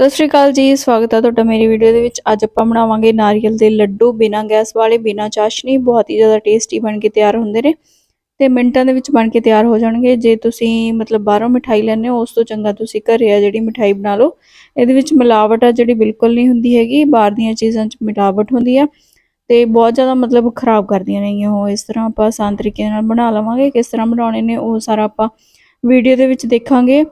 ਸਤਿ ਸ਼੍ਰੀ ਅਕਾਲ ਜੀ, ਸਵਾਗਤ ਹੈ ਤੁਹਾਡਾ ਮੇਰੀ ਵੀਡੀਓ ਦੇ ਵਿੱਚ। ਅੱਜ ਆਪਾਂ ਬਣਾਵਾਂਗੇ ਨਾਰੀਅਲ ਦੇ ਲੱਡੂ। ਬਿਨਾਂ ਗੈਸ ਵਾਲੇ, ਬਿਨਾਂ ਚਾਸ਼ਨੀ, ਬਹੁਤ ਹੀ ਜ਼ਿਆਦਾ ਟੇਸਟੀ ਬਣ ਕੇ ਤਿਆਰ ਹੁੰਦੇ ਨੇ ਤੇ ਮਿੰਟਾਂ ਦੇ ਵਿੱਚ ਬਣ ਕੇ ਤਿਆਰ ਹੋ ਜਾਣਗੇ। ਜੇ ਤੁਸੀਂ ਮਤਲਬ ਬਾਹਰੋਂ ਮਿਠਾਈ ਲੈਣੇ ਹੋ, ਉਸ ਤੋਂ ਚੰਗਾ ਤੁਸੀਂ ਘਰੇ ਆ ਜਿਹੜੀ ਮਿਠਾਈ ਬਣਾ ਲਓ। ਇਹਦੇ ਵਿੱਚ ਮਿਲਾਵਟ ਆ ਜਿਹੜੀ ਬਿਲਕੁਲ ਨਹੀਂ ਹੁੰਦੀ ਹੈਗੀ। ਬਾਹਰ ਦੀਆਂ ਚੀਜ਼ਾਂ 'ਚ ਮਿਲਾਵਟ ਹੁੰਦੀ ਆ ਤੇ ਬਹੁਤ ਜ਼ਿਆਦਾ ਮਤਲਬ ਖਰਾਬ ਕਰਦੀਆਂ ਨੇ ਉਹ ਇਸ ਤਰ੍ਹਾਂ ਆਪਾਂ ਆਸਾਨ ਤਰੀਕੇ ਨਾਲ ਬਣਾ ਲਵਾਂਗੇ। ਕਿਸ ਤਰ੍ਹਾਂ ਬਣਾਉਣੇ ਨੇ, ਉਹ ਸਾਰਾ ਆਪਾਂ ਵੀਡੀਓ ਦੇ ਵਿੱਚ ਦੇਖਾਂਗੇ।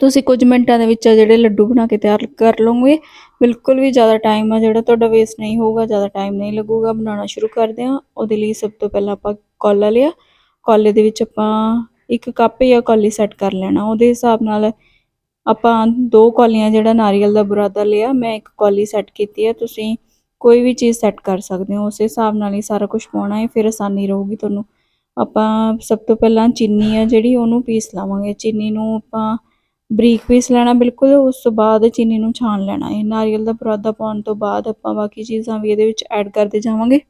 ਤੁਸੀਂ ਕੁਝ ਮਿੰਟਾਂ ਦੇ ਵਿੱਚ ਆ ਜਿਹੜੇ ਲੱਡੂ ਬਣਾ ਕੇ ਤਿਆਰ ਕਰ ਲਓਗੇ। ਬਿਲਕੁਲ ਵੀ ਜ਼ਿਆਦਾ ਟਾਈਮ ਆ ਜਿਹੜਾ ਤੁਹਾਡਾ ਵੇਸਟ ਨਹੀਂ ਹੋਊਗਾ, ਜ਼ਿਆਦਾ ਟਾਈਮ ਨਹੀਂ ਲੱਗੂਗਾ। ਬਣਾਉਣਾ ਸ਼ੁਰੂ ਕਰਦੇ ਹਾਂ। ਉਹਦੇ ਲਈ ਸਭ ਤੋਂ ਪਹਿਲਾਂ ਆਪਾਂ ਕੌਲਾ ਲਿਆ। ਕੌਲੇ ਦੇ ਵਿੱਚ ਆਪਾਂ ਇੱਕ ਕੱਪ ਜਾਂ ਕੋਲੀ ਸੈੱਟ ਕਰ ਲੈਣਾ। ਉਹਦੇ ਹਿਸਾਬ ਨਾਲ ਆਪਾਂ ਦੋ ਕੌਲੀਆਂ ਜਿਹੜਾ ਨਾਰੀਅਲ ਦਾ ਬੁਰਾਦਾ ਲਿਆ, ਮੈਂ ਇੱਕ ਕੌਲੀ ਸੈੱਟ ਕੀਤੀ ਹੈ ਤੁਸੀਂ ਕੋਈ ਵੀ ਚੀਜ਼ ਸੈੱਟ ਕਰ ਸਕਦੇ ਹੋ। ਉਸੇ ਹਿਸਾਬ ਨਾਲ ਹੀ ਸਾਰਾ ਕੁਝ ਪਾਉਣਾ ਹੈ। ਫਿਰ ਆਸਾਨੀ ਰਹੂਗੀ ਤੁਹਾਨੂੰ। ਆਪਾਂ ਸਭ ਤੋਂ ਪਹਿਲਾਂ ਚੀਨੀ ਆ ਜਿਹੜੀ, ਉਹਨੂੰ ਪੀਸ ਲਾਵਾਂਗੇ। ਚੀਨੀ ਨੂੰ ਆਪਾਂ ਬਰੀਕ ਪੀਸ ਲੈਣਾ, ਬਿਲਕੁਲ ਉਸ ਤੋਂ ਬਾਅਦ ਚੀਨੀ ਨੂੰ ਛਾਣ ਲੈਣਾ। ਹੈ ਨਾਰੀਅਲ ਦਾ ਬੁਰਾਦਾ ਪਾਉਣ ਤੋਂ ਬਾਅਦ ਆਪਾਂ ਬਾਕੀ ਚੀਜ਼ਾਂ ਵੀ ਇਹਦੇ ਵਿੱਚ ਐਡ ਕਰਦੇ ਜਾਵਾਂਗੇ।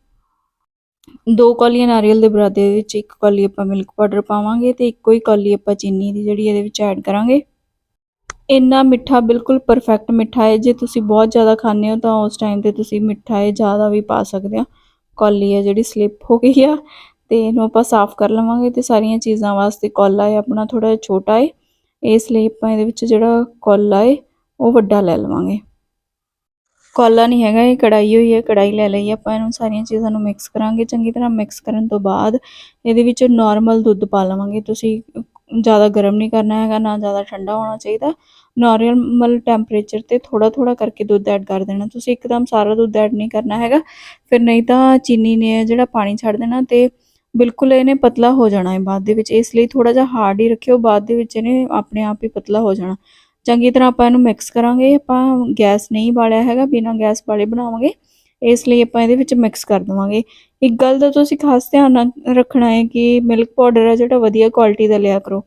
ਦੋ ਕੌਲੀਆਂ ਨਾਰੀਅਲ ਦੇ ਬੁਰਾਦੇ ਦੇ ਵਿੱਚ, ਇੱਕ ਕੌਲੀ ਆਪਾਂ ਮਿਲਕ ਪਾਊਡਰ ਪਾਵਾਂਗੇ ਤੇ ਇੱਕੋ ਹੀ ਕੌਲੀ ਆਪਾਂ ਚੀਨੀ ਦੀ ਜਿਹੜੀ ਇਹਦੇ ਵਿੱਚ ਐਡ ਕਰਾਂਗੇ। ਇੰਨਾ ਮਿੱਠਾ, ਬਿਲਕੁਲ ਪਰਫੈਕਟ ਮਿੱਠਾ ਹੈ। ਜੇ ਤੁਸੀਂ ਬਹੁਤ ਜ਼ਿਆਦਾ ਖਾਂਦੇ ਹੋ ਤਾਂ ਉਸ ਟਾਈਮ ਤੇ ਤੁਸੀਂ ਮਿੱਠਾ ਇਹ ਜ਼ਿਆਦਾ ਵੀ ਪਾ ਸਕਦੇ ਆ ਕੌਲੀ ਹੈ ਜਿਹੜੀ ਸਲਿਪ ਹੋ ਗਈ ਆ ਤੇ ਇਹਨੂੰ ਆਪਾਂ ਸਾਫ਼ ਕਰ ਲਵਾਂਗੇ ਤੇ ਸਾਰੀਆਂ ਚੀਜ਼ਾਂ ਵਾਸਤੇ ਕੌਲਾ ਹੈ, ਆਪਣਾ ਥੋੜਾ ਛੋਟਾ ਹੈ। ਇਸ ਲਈ ਆਪਾਂ ਇਹਦੇ ਵਿੱਚ ਜਿਹੜਾ ਕੌਲਾ ਹੈ ਉਹ ਵੱਡਾ ਲੈ ਲਵਾਂਗੇ। ਕੋਲਾ ਨਹੀਂ ਹੈਗਾ, ਇਹ ਕੜਾਈ ਹੋਈ ਹੈ ਕੜਾਈ ਲੈ ਲਈ ਆਪਾਂ ਇਹਨੂੰ ਸਾਰੀਆਂ ਚੀਜ਼ਾਂ ਨੂੰ ਮਿਕਸ ਕਰਾਂਗੇ, ਚੰਗੀ ਤਰ੍ਹਾਂ ਮਿਕਸ ਕਰਨ ਤੋਂ ਬਾਅਦ ਇਹਦੇ ਵਿੱਚ ਨਾਰਮਲ ਦੁੱਧ ਪਾ ਲਵਾਂਗੇ। ਤੁਸੀਂ ਜ਼ਿਆਦਾ ਗਰਮ ਨਹੀਂ ਕਰਨਾ ਹੈਗਾ, ਨਾ ਜ਼ਿਆਦਾ ਠੰਡਾ ਹੋਣਾ ਚਾਹੀਦਾ। ਨਾਰਮਲ ਟੈਂਪਰੇਚਰ ਤੇ ਥੋੜਾ ਥੋੜਾ ਕਰਕੇ ਦੁੱਧ ਐਡ ਕਰ ਦੇਣਾ। ਤੁਸੀਂ ਇੱਕਦਮ ਸਾਰਾ ਦੁੱਧ ਐਡ ਨਹੀਂ ਕਰਨਾ ਹੈਗਾ। ਫਿਰ ਨਹੀਂ ਤਾਂ ਚੀਨੀ ਨੇ ਜਿਹੜਾ ਪਾਣੀ ਛੱਡ ਦੇਣਾ ਤੇ ਬਿਲਕੁਲ ਇਹਨੇ ਪਤਲਾ ਹੋ ਜਾਣਾ ਹੈ ਬਾਅਦ ਦੇ ਵਿੱਚ, ਇਸ ਲਈ ਥੋੜਾ ਜਿਹਾ ਹਾਰਡ ਹੀ ਰੱਖਿਓ, ਬਾਅਦ ਦੇ ਵਿੱਚ ਇਹਨੇ ਆਪਣੇ ਆਪ ਹੀ ਪਤਲਾ ਹੋ ਜਾਣਾ। ਚੰਗੀ ਤਰ੍ਹਾਂ ਆਪਾਂ ਇਹਨੂੰ ਮਿਕਸ ਕਰਾਂਗੇ, ਆਪਾਂ ਗੈਸ ਨਹੀਂ ਬਾਲਿਆ ਹੈਗਾ, ਬਿਨਾਂ ਗੈਸ ਵਾਲੇ ਬਣਾਵਾਂਗੇ, ਇਸ ਲਈ ਆਪਾਂ ਇਹਦੇ ਵਿੱਚ ਮਿਕਸ ਕਰ ਦਵਾਂਗੇ। ਇੱਕ ਗੱਲ ਦਾ ਤੁਸੀਂ ਖਾਸ ਧਿਆਨ ਨਾਲ ਰੱਖਣਾ ਹੈ ਕਿ ਮਿਲਕ ਪਾਊਡਰ ਹੈ ਜਿਹੜਾ ਵਧੀਆ ਕੁਆਲਿਟੀ ਦਾ ਲਿਆ ਕਰੋ।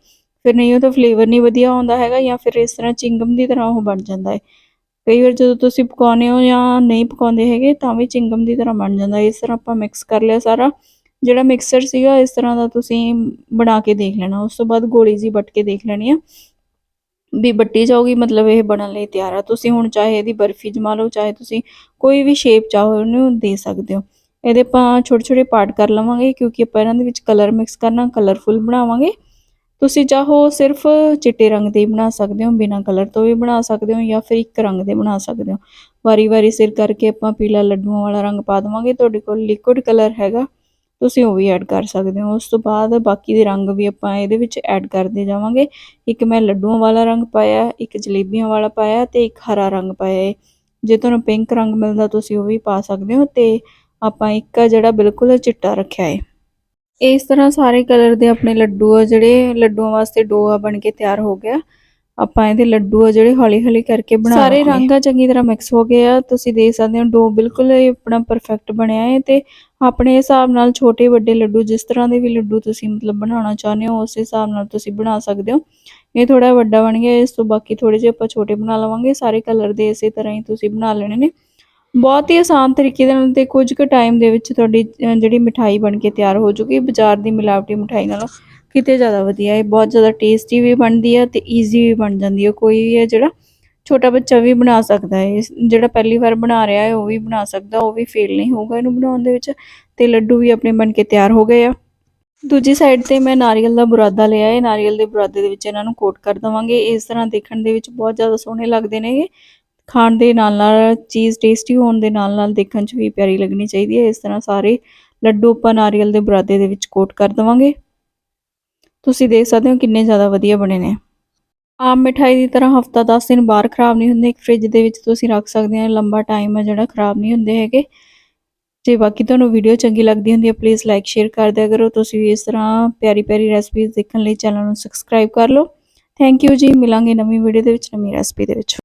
ਫਿਰ ਨਹੀਂ ਉਹ ਤਾਂ ਫਲੇਵਰ ਨਹੀਂ ਵਧੀਆ ਆਉਂਦਾ ਹੈਗਾ ਜਾਂ ਫਿਰ ਇਸ ਤਰ੍ਹਾਂ ਚਿੰਗਮ ਦੀ ਤਰ੍ਹਾਂ ਉਹ ਬਣ ਜਾਂਦਾ ਹੈ। ਕਈ ਵਾਰ ਜਦੋਂ ਤੁਸੀਂ ਪਕਾਉਂਦੇ ਹੋ ਜਾਂ ਨਹੀਂ ਪਕਾਉਂਦੇ ਹੈਗੇ ਤਾਂ ਵੀ ਚਿੰਗਮ ਦੀ ਤਰ੍ਹਾਂ ਬਣ ਜਾਂਦਾ ਇਸ ਤਰ੍ਹਾਂ ਆਪਾਂ ਮਿਕਸ ਕਰ ਲਿਆ ਸਾਰਾ। ਜਿਹੜਾ ਮਿਕਸਰ ਸੀਗਾ, ਇਸ ਤਰ੍ਹਾਂ ਦਾ ਤੁਸੀਂ ਬਣਾ ਕੇ ਦੇਖ ਲੈਣਾ। ਉਸ ਤੋਂ ਬਾਅਦ ਗੋਲੀ ਜੀ ਵੱਟ ਕੇ ਦੇਖ ਲੈਣੀ ਆ। ਵੀ ਬੱਟੀ ਜਾਊਗੀ, ਮਤਲਬ ਇਹ ਬਣਨ ਲਈ ਤਿਆਰ ਆ। ਤੁਸੀਂ ਹੁਣ ਚਾਹੇ ਇਹਦੀ ਬਰਫੀ ਜਮਾ ਲਓ, ਚਾਹੇ ਤੁਸੀਂ ਕੋਈ ਵੀ ਸ਼ੇਪ ਚਾਹੋ, ਉਹਨੂੰ ਦੇ ਸਕਦੇ ਹੋ। ਇਹਦੇ ਆਪਾਂ ਛੋਟੇ ਛੋਟੇ ਪਾਰਟ ਕਰ ਲਵਾਂਗੇ, ਕਿਉਂਕਿ ਆਪਾਂ ਇਹਨਾਂ ਦੇ ਵਿੱਚ ਕਲਰ ਮਿਕਸ ਕਰਨਾ ਕਲਰਫੁਲ ਬਣਾਵਾਂਗੇ। ਤੁਸੀਂ ਚਾਹੋ ਸਿਰਫ ਚਿੱਟੇ ਰੰਗ ਦੇ ਹੀ ਬਣਾ ਸਕਦੇ ਹੋ, ਬਿਨਾਂ ਕਲਰ ਤੋਂ ਵੀ ਬਣਾ ਸਕਦੇ ਹੋ, ਜਾਂ ਫਿਰ ਇੱਕ ਰੰਗ ਦੇ ਬਣਾ ਸਕਦੇ ਹੋ। ਵਾਰੀ-ਵਾਰੀ ਸਿਰ ਕਰਕੇ ਆਪਾਂ ਪੀਲਾ ਲੱਡੂਆਂ ਵਾਲਾ ਰੰਗ ਪਾ ਦਵਾਂਗੇ। ਤੁਹਾਡੇ ਕੋਲ ਲਿਕੁਇਡ ਕਲਰ ਹੈਗਾ। ਤੁਸੀਂ ਉਹ ਵੀ ਐਡ ਕਰ ਸਕਦੇ ਹੋ। ਉਸ ਤੋਂ ਬਾਅਦ ਬਾਕੀ ਦੇ ਰੰਗ ਵੀ ਆਪਾਂ ਇਹਦੇ ਵਿੱਚ ਐਡ ਕਰਦੇ ਜਾਵਾਂਗੇ। ਇੱਕ ਮੈਂ ਲੱਡੂਆਂ ਵਾਲਾ ਰੰਗ ਪਾਇਆ, ਇੱਕ ਜਲੇਬੀਆਂ ਵਾਲਾ ਪਾਇਆ ਤੇ ਇੱਕ ਹਰਾ ਰੰਗ ਪਾਇਆ ਹੈ ਜੇ ਤੁਹਾਨੂੰ ਪਿੰਕ ਰੰਗ ਮਿਲਦਾ ਤੁਸੀਂ ਉਹ ਵੀ ਪਾ ਸਕਦੇ ਹੋ ਤੇ ਆਪਾਂ ਇੱਕ ਜਿਹੜਾ ਬਿਲਕੁਲ ਚਿੱਟਾ ਰੱਖਿਆ ਹੈ ਇਸ ਤਰ੍ਹਾਂ ਸਾਰੇ ਕਲਰ ਦੇ ਆਪਣੇ ਲੱਡੂ ਆ ਜਿਹੜੇ, ਲੱਡੂਆਂ ਵਾਸਤੇ ਡੋਆ ਬਣ ਕੇ ਤਿਆਰ ਹੋ ਗਿਆ। ਆਪਾਂ ਇਹਦੇ ਲੱਡੂ ਆ ਜਿਹੜੇ ਹੌਲੀ ਹੌਲੀ ਕਰਕੇ ਬਣਾ ਸਾਰੇ ਰੰਗ ਆ। ਚੰਗੀ ਤਰ੍ਹਾਂ ਮਿਕਸ ਹੋ ਗਏ ਆ। ਤੁਸੀਂ ਦੇਖ ਸਕਦੇ ਹੋ ਡੋ ਬਿਲਕੁਲ ਇਹ ਆਪਣਾ ਪਰਫੈਕਟ ਬਣਿਆ ਹੈ ਤੇ ਆਪਣੇ ਹਿਸਾਬ ਨਾਲ ਛੋਟੇ ਵੱਡੇ ਲੱਡੂ ਜਿਸ ਤਰ੍ਹਾਂ ਦੇ ਵੀ ਲੱਡੂ ਤੁਸੀਂ ਮਤਲਬ ਬਣਾਉਣਾ ਚਾਹੁੰਦੇ ਹੋ ਉਸ ਹਿਸਾਬ ਨਾਲ ਤੁਸੀਂ ਬਣਾ ਸਕਦੇ ਹੋ। ਇਹ ਥੋੜਾ ਵੱਡਾ ਬਣ ਗਿਆ ਇਸ ਤੋਂ ਬਾਕੀ ਥੋੜੇ ਜਿਹੇ ਆਪਾਂ ਛੋਟੇ ਬਣਾ ਲਵਾਂਗੇ। ਸਾਰੇ ਕਲਰ ਦੇ ਇਸੇ ਤਰ੍ਹਾਂ ਹੀ ਤੁਸੀਂ ਬਣਾ ਲੈਣੇ ਨੇ। ਬਹੁਤ ਹੀ ਆਸਾਨ ਤਰੀਕੇ ਦੇ ਨਾਲ ਤੇ ਕੁਝ ਕੁ ਟਾਈਮ ਦੇ ਵਿੱਚ ਤੁਹਾਡੀ ਜਿਹੜੀ ਮਿਠਾਈ ਬਣ ਕੇ ਤਿਆਰ ਹੋ ਜੂਗੀ ਬਾਜ਼ਾਰ ਦੀ ਮਿਲਾਵਟੀ ਮਿਠਾਈ ਨਾਲੋਂ। ਕਿਤੇ ਜ਼ਿਆਦਾ ਵਧੀਆ ਹੈ, ਬਹੁਤ ਜ਼ਿਆਦਾ ਟੇਸਟੀ ਵੀ ਬਣਦੀ ਹੈ ਤੇ ਈਜ਼ੀ ਵੀ ਬਣ ਜਾਂਦੀ ਹੈ, ਕੋਈ ਵੀ ਹੈ ਜਿਹੜਾ ਛੋਟਾ ਬੱਚਾ ਵੀ ਬਣਾ ਸਕਦਾ ਹੈ ਜਿਹੜਾ ਪਹਿਲੀ ਵਾਰ ਬਣਾ ਰਿਹਾ ਹੈ ਉਹ ਵੀ ਬਣਾ ਸਕਦਾ, ਉਹ ਵੀ ਫੇਲ ਨਹੀਂ ਹੋਊਗਾ ਇਹਨੂੰ ਬਣਾਉਣ ਦੇ ਵਿੱਚ ਤੇ ਲੱਡੂ ਵੀ ਆਪਣੇ ਬਣ ਕੇ ਤਿਆਰ ਹੋ ਗਏ ਆ। ਦੂਜੀ ਸਾਈਡ ਤੇ ਮੈਂ ਨਾਰੀਅਲ ਦਾ ਬੁਰਾਦਾ ਲਿਆ ਹੈ, ਨਾਰੀਅਲ ਦੇ ਬੁਰਾਦੇ ਦੇ ਵਿੱਚ ਇਹਨਾਂ ਨੂੰ ਕੋਟ ਕਰ ਦਵਾਂਗੇ, ਇਸ ਤਰ੍ਹਾਂ ਦੇਖਣ ਦੇ ਵਿੱਚ ਬਹੁਤ ਜ਼ਿਆਦਾ ਸੋਹਣੇ ਲੱਗਦੇ ਨੇ ਖਾਣ ਦੇ ਨਾਲ ਨਾਲ ਚੀਜ਼ ਟੇਸਟੀ ਹੋਣ ਦੇ ਨਾਲ ਨਾਲ ਦੇਖਣ 'ਚ ਵੀ ਪਿਆਰੀ ਲੱਗਣੀ ਚਾਹੀਦੀ ਹੈ, ਇਸ ਤਰ੍ਹਾਂ ਸਾਰੇ ਲੱਡੂ ਆਪਾਂ ਨਾਰੀਅਲ ਦੇ ਬੁਰਾਦੇ ਦੇ ਵਿੱਚ ਕੋਟ ਕਰ ਦਵਾਂਗੇ। ਤੁਸੀਂ ਦੇਖ ਸਕਦੇ ਹੋ ਕਿੰਨੇ ਜ਼ਿਆਦਾ ਵਧੀਆ ਬਣੇ ਨੇ। ਆਮ ਮਿਠਾਈ ਦੀ ਤਰ੍ਹਾਂ ਹਫਤਾ 10 ਦਿਨ ਬਾਹਰ ਖਰਾਬ ਨਹੀਂ ਹੁੰਦੇ, ਇੱਕ ਫ੍ਰਿਜ ਦੇ ਵਿੱਚ ਤੁਸੀਂ ਰੱਖ ਸਕਦੇ ਹੋ, ਲੰਬਾ ਟਾਈਮ ਹੈ ਜਿਹੜਾ ਖਰਾਬ ਨਹੀਂ ਹੁੰਦੇ ਹੈਗੇ। ਜੇ ਬਾਕੀ ਤੁਹਾਨੂੰ ਵੀਡੀਓ ਚੰਗੀ ਲੱਗਦੀ ਹੁੰਦੀ ਹੈ ਪਲੀਜ਼ ਲਾਈਕ ਸ਼ੇਅਰ ਕਰ ਦਿਆ ਕਰੋ। ਤੁਸੀਂ ਇਸ ਤਰ੍ਹਾਂ ਪਿਆਰੀ ਪਿਆਰੀ ਰੈਸਪੀਜ਼ ਦੇਖਣ ਲਈ ਚੈਨਲ ਨੂੰ ਸਬਸਕ੍ਰਾਈਬ ਕਰ ਲਓ। ਥੈਂਕ ਯੂ ਜੀ, ਮਿਲਾਂਗੇ ਨਵੀਂ ਵੀਡੀਓ ਦੇ ਵਿੱਚ, ਨਵੀਂ ਰੈਸਪੀ ਦੇ ਵਿੱਚ।